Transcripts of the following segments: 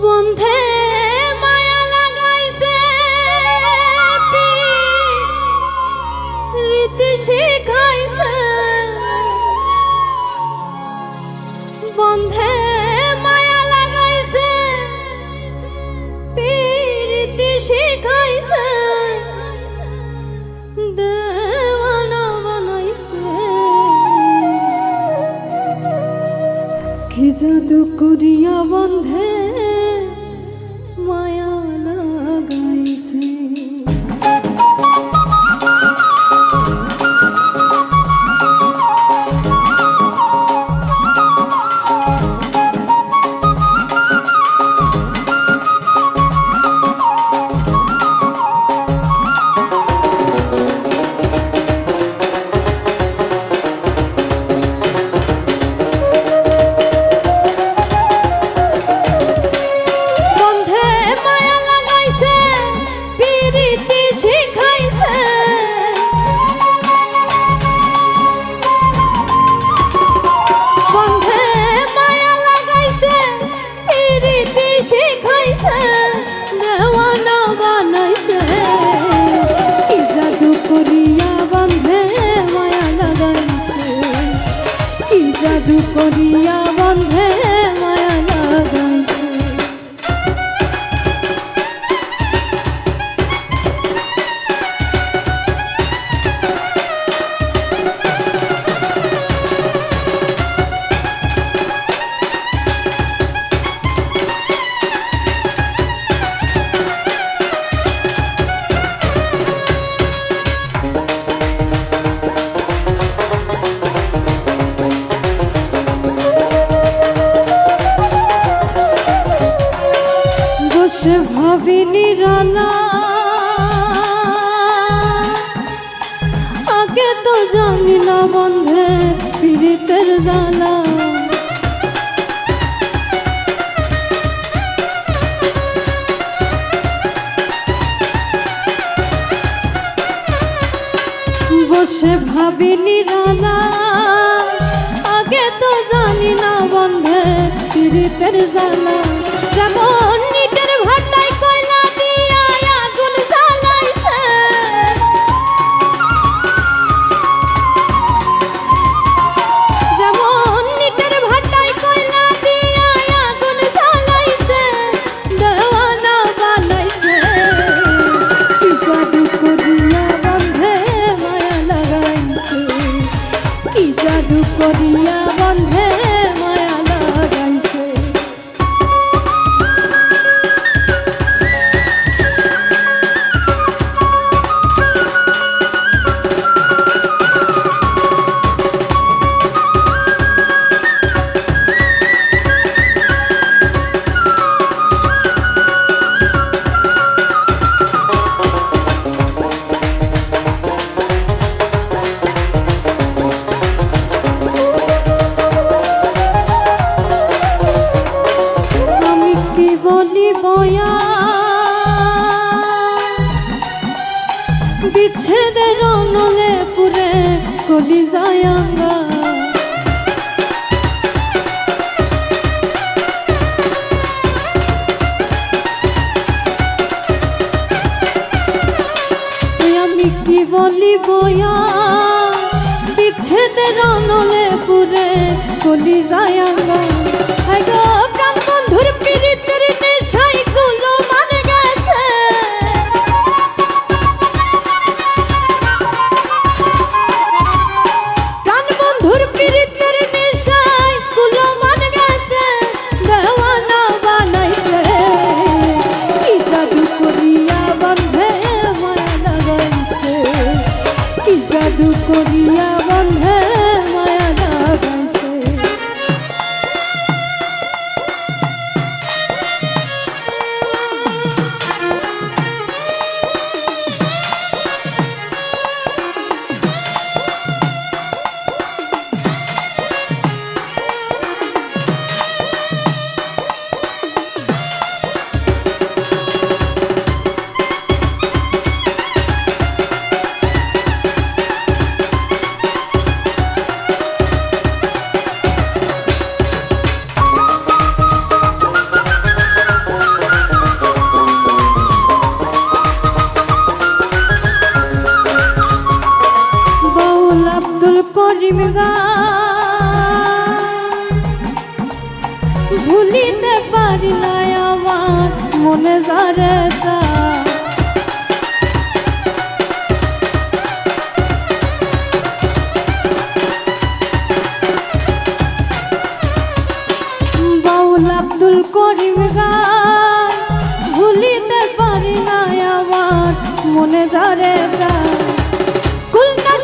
সুগন্ধে মায়া লাগাইছে রীতি শিখাইছে। বন্ধে মায়া লাগাইছে। রীতি শিখাইছে। কি করিয়া বন্ধে হবে নিরালা আগে তো জানি না বন্ধে ফিরিতের জ্বালা। ছেদের রঙে পুরে কলি যায় বলি বয়া বিচ্ছেদের রঙে পুরে কলি যায় করিম ভুলিতে পারি আমার মনে যারে আব্দুল করিম গান ভুলিতে পারি আমার মনে যারে যা। কুলনা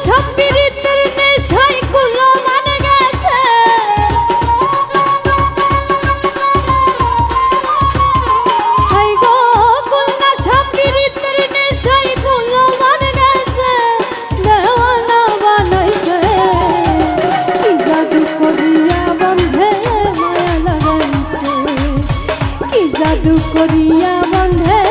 করিয়া বন্ধে